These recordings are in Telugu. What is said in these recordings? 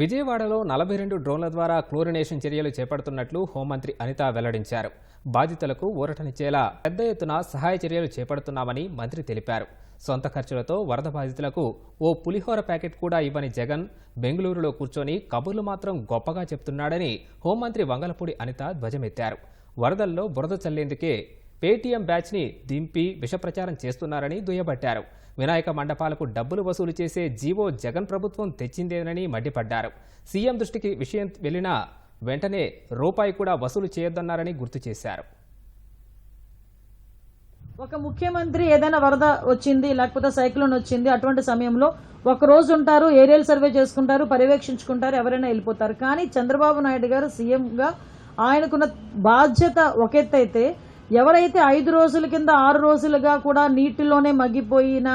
విజయవాడలో నలభై రెండు డ్రోన్ల ద్వారా క్లోరినేషన్ చర్యలు చేపడుతున్నట్లు హోంమంత్రి అనిత వెల్లడించారు. బాధితులకు ఊరటనిచ్చేలా పెద్ద ఎత్తున సహాయ చర్యలు చేపడుతున్నామని మంత్రి తెలిపారు. సొంత ఖర్చులతో వరద బాధితులకు ఓ పులిహోర ప్యాకెట్ కూడా ఇవ్వని జగన్ బెంగళూరులో కూర్చొని కబుర్లు మాత్రం గొప్పగా చెప్తున్నాడని హోంమంత్రి వంగలపూడి అనిత ధ్వజమెత్తారు. వరదల్లో బురద చల్లేందుకే పేటీఎం బ్యాచ్ని దింపి విషప్రచారం చేస్తున్నారని దుయ్యబట్టారు. వినాయక మండపాలకు డబ్బులు వసూలు చేసే జీవో జగన్ ప్రభుత్వం తెచ్చిందేనని మండిపడ్డారు. సీఎం దృష్టికి విషయం వెళ్ళినా వెంటనే రూపాయి కూడా వసూలు చేయొద్దన్నారని గుర్తు చేశారు. ఒక ముఖ్యమంత్రి ఏదైనా వరద వచ్చింది లేకపోతే సైక్లోన్ వచ్చింది అటువంటి సమయంలో ఒక రోజు ఉంటారు ఏరియల్ సర్వే చేసుకుంటారు పర్యవేక్షించుకుంటారు ఎవరైనా వెళ్ళిపోతారు. కానీ చంద్రబాబు నాయుడు గారు సీఎంగా ఆయనకున్న బాధ్యత ఒక ఎవరైతే ఐదు రోజుల కింద ఆరు రోజులుగా కూడా నీటిలోనే మగ్గిపోయిన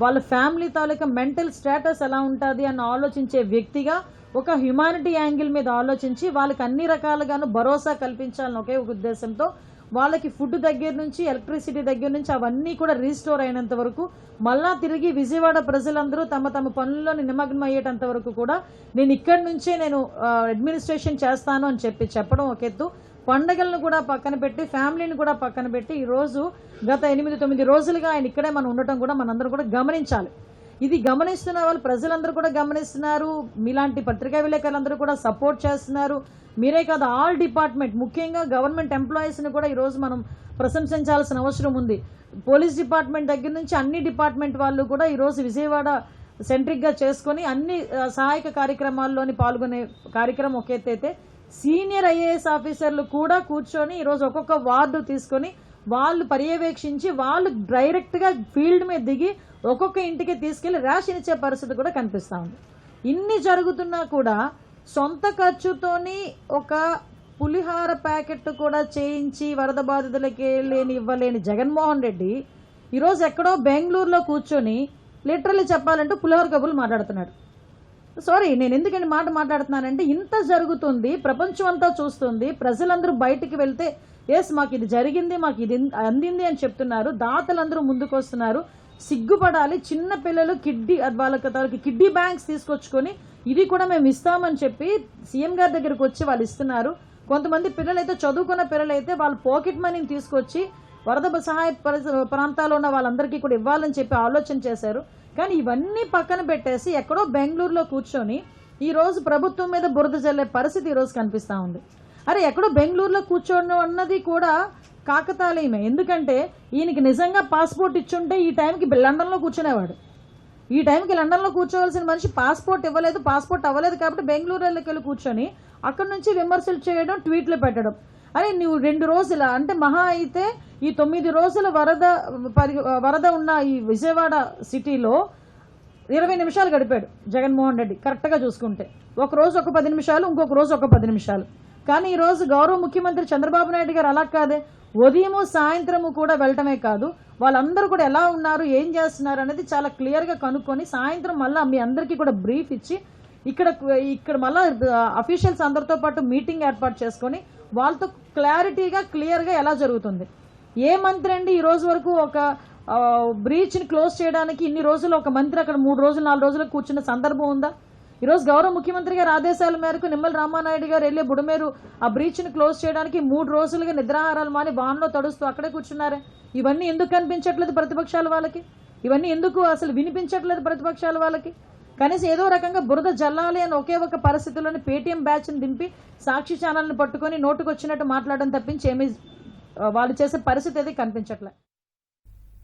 వాళ్ళ ఫ్యామిలీ తాలూకా మెంటల్ స్టేటస్ ఎలా ఉంటుంది అని ఆలోచించే వ్యక్తిగా ఒక హ్యుమానిటీ యాంగిల్ మీద ఆలోచించి వాళ్ళకి అన్ని రకాలుగాను భరోసా కల్పించాలని ఒకే ఒక ఉద్దేశంతో వాళ్ళకి ఫుడ్ దగ్గర నుంచి ఎలక్ట్రిసిటీ దగ్గర నుంచి అవన్నీ కూడా రీస్టోర్ అయినంత వరకు మళ్ళా తిరిగి విజయవాడ ప్రజలందరూ తమ తమ పనుల్లోని నిమగ్నం అయ్యేటంత వరకు కూడా నేను ఇక్కడి నుంచే నేను అడ్మినిస్ట్రేషన్ చేస్తాను అని చెప్పి చెప్పడం ఒక ఎత్తు. పండగలను కూడా పక్కన పెట్టి ఫ్యామిలీని కూడా పక్కన పెట్టి ఈ రోజు గత ఎనిమిది తొమ్మిది రోజులుగా ఆయన ఇక్కడే మనం ఉండటం కూడా మనందరం కూడా గమనించాలి. ఇది గమనిస్తున్న వాళ్ళు ప్రజలందరూ కూడా గమనిస్తున్నారు. మీలాంటి పత్రికా విలేకరులందరూ కూడా సపోర్ట్ చేస్తున్నారు. మీరే కాదు ఆల్ డిపార్ట్మెంట్ ముఖ్యంగా గవర్నమెంట్ ఎంప్లాయీస్ని కూడా ఈరోజు మనం ప్రశంసించాల్సిన అవసరం ఉంది. పోలీస్ డిపార్ట్మెంట్ దగ్గర నుంచి అన్ని డిపార్ట్మెంట్ వాళ్ళు కూడా ఈరోజు విజయవాడ సెంట్రిక్గా చేసుకొని అన్ని సహాయక కార్యక్రమాల్లోని పాల్గొనే కార్యక్రమం ఒక సీనియర్ ఐఏఎస్ ఆఫీసర్లు కూడా కూర్చొని ఈరోజు ఒక్కొక్క వార్డు తీసుకొని వాళ్ళు పర్యవేక్షించి వాళ్ళు డైరెక్ట్గా ఫీల్డ్ మీద దిగి ఒక్కొక్క ఇంటికి తీసుకెళ్ళి రేషన్ ఇచ్చే పరిస్థితి కూడా కనిపిస్తూ ఉంది. ఇన్ని జరుగుతున్నా కూడా సొంత ఖర్చుతోని ఒక పులిహార ప్యాకెట్ కూడా చేయించి వరద బాధితులకి లేని ఇవ్వలేని జగన్మోహన్ రెడ్డి ఈరోజు ఎక్కడో బెంగళూరులో కూర్చొని లిటరల్లీ చెప్పాలంటే పులిహోర కబుర్లు మాట్లాడుతున్నాడు. సారీ నేను ఎందుకని మాట మాట్లాడుతున్నానంటే ఇంత జరుగుతుంది ప్రపంచం అంతా చూస్తుంది ప్రజలందరూ బయటికి వెళ్తే ఎస్ మాకు ఇది జరిగింది మాకు ఇది అందింది అని చెప్తున్నారు. దాతలందరూ ముందుకు వస్తున్నారు. సిగ్గుపడాలి. చిన్న పిల్లలు కిడ్నీ వాళ్ళకి వాళ్ళకి కిడ్నీ బ్యాంక్స్ తీసుకొచ్చుకొని ఇది కూడా మేము ఇస్తామని చెప్పి సీఎం గారి దగ్గరికి వచ్చి వాళ్ళు ఇస్తున్నారు. కొంతమంది పిల్లలైతే చదువుకున్న పిల్లలైతే వాళ్ళు పాకెట్ మనీని తీసుకొచ్చి వరద సహాయ పరి- ప్రాంతాల్లో ఉన్న వాళ్ళందరికీ కూడా ఇవ్వాలని చెప్పి ఆలోచన చేశారు. కానీ ఇవన్నీ పక్కన పెట్టేసి ఎక్కడో బెంగళూరులో కూర్చొని ఈరోజు ప్రభుత్వం మీద బురద జల్లే పరిస్థితి ఈరోజు కనిపిస్తూ ఉంది. అరే ఎక్కడో బెంగళూరులో కూర్చోండి అన్నది కూడా కాకతాళీయమే. ఎందుకంటే ఈయనకి నిజంగా పాస్పోర్ట్ ఇచ్చుంటే ఈ టైంకి లండన్లో కూర్చునేవాడు. ఈ టైంకి లండన్లో కూర్చోవలసిన మనిషి పాస్పోర్ట్ ఇవ్వలేదు పాస్పోర్ట్ అవ్వలేదు కాబట్టి బెంగళూరులోకి వెళ్ళి కూర్చొని అక్కడ నుంచి విమర్శలు చేయడం ట్వీట్లు పెట్టడం. అరే నువ్వు రెండు రోజుల అంటే మహా అయితే ఈ తొమ్మిది రోజుల వరద వరద ఉన్న ఈ విజయవాడ సిటీలో ఇరవై నిమిషాలు గడిపాడు జగన్మోహన్ రెడ్డి కరెక్ట్గా చూసుకుంటే. ఒక రోజు ఒక పది నిమిషాలు ఇంకొక రోజు ఒక పది నిమిషాలు. కానీ ఈ రోజు గౌరవ ముఖ్యమంత్రి చంద్రబాబు నాయుడు గారు అలా కాదే. ఉదయము సాయంత్రము కూడా వెళ్ళటమే కాదు. వాళ్ళందరూ కూడా ఎలా ఉన్నారు ఏం చేస్తున్నారు అనేది చాలా క్లియర్గా కనుక్కొని సాయంత్రం మళ్ళీ మీ అందరికీ కూడా బ్రీఫ్ ఇచ్చి ఇక్కడ ఇక్కడ మళ్ళీ అఫీషియల్స్ అందరితో పాటు మీటింగ్ ఏర్పాటు చేసుకొని వాళ్ళతో క్లారిటీగా క్లియర్గా ఎలా జరుగుతుంది? ఏ మంత్రి అండి ఈ రోజు వరకు ఒక బ్రీచ్ని క్లోజ్ చేయడానికి ఇన్ని రోజులు ఒక మంత్రి అక్కడ మూడు రోజులు నాలుగు రోజులు కూర్చున్న సందర్భం ఉందా? ఈరోజు గౌరవ ముఖ్యమంత్రి గారి ఆదేశాల మేరకు నిమ్మల రామానాయుడు గారు వెళ్ళి బుడమేరు ఆ బ్రీచ్ని క్లోజ్ చేయడానికి మూడు రోజులుగా నిద్రాహారాలు మాని వాన్లో తడుస్తూ అక్కడే కూర్చున్నారే. ఇవన్నీ ఎందుకు కనిపించట్లేదు ప్రతిపక్షాల వాళ్ళకి? ఇవన్నీ ఎందుకు అసలు వినిపించట్లేదు ప్రతిపక్షాల వాళ్ళకి? కనీసం ఏదో రకంగా బురద జల్లాలి అని ఒకే ఒక పరిస్థితుల్లోని పేటీఎం బ్యాచ్ని దింపి సాక్షి ఛానల్ని పట్టుకొని నోటుకు వచ్చినట్టు మాట్లాడడం తప్పించి ఏమీ వాళ్ళు చేసే పరిస్థితి అయితే కనిపించట్లే.